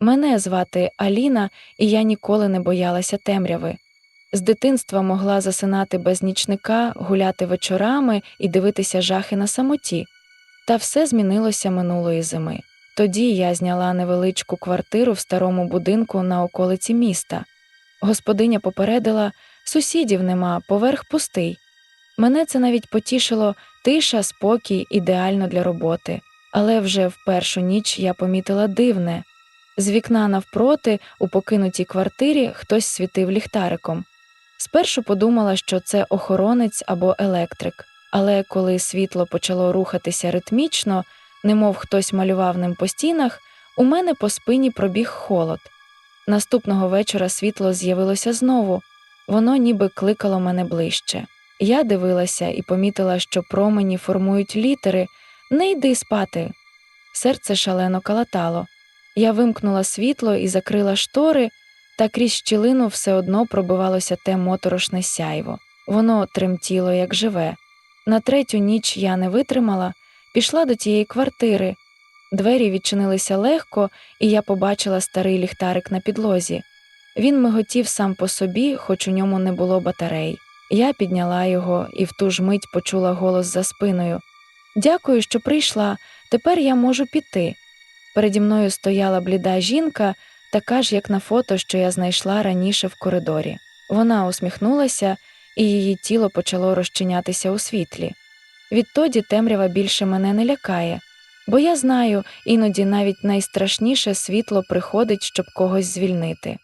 Мене звати Аліна, і я ніколи не боялася темряви. З дитинства могла засинати без нічника, гуляти вечорами і дивитися жахи на самоті. Та все змінилося минулої зими. Тоді я зняла невеличку квартиру в старому будинку на околиці міста. Господиня попередила сусідів нема, поверх пустий. Мене це навіть потішило тиша, спокій, ідеально для роботи. Але вже в першу ніч я помітила дивне. З вікна навпроти, у покинутій квартирі, хтось світив ліхтариком. Спершу подумала, що це охоронець або електрик, але коли світло почало рухатися ритмічно, немов хтось малював ним по стінах, у мене по спині пробіг холод. Наступного вечора світло з'явилося знову, воно ніби кликало мене ближче. Я дивилася і помітила, що промені формують літери Не йди спати. Серце шалено калатало. Я вимкнула світло і закрила штори, та крізь щілину все одно пробивалося те моторошне сяйво. Воно тремтіло, як живе. На третю ніч я не витримала, пішла до тієї квартири. Двері відчинилися легко, і я побачила старий ліхтарик на підлозі. Він миготів сам по собі, хоч у ньому не було батарей. Я підняла його і в ту ж мить почула голос за спиною. Дякую, що прийшла. Тепер я можу піти. Переді мною стояла бліда жінка, така ж, як на фото, що я знайшла раніше в коридорі. Вона усміхнулася, і її тіло почало розчинятися у світлі. Відтоді темрява більше мене не лякає, бо я знаю, іноді навіть найстрашніше світло приходить, щоб когось звільнити.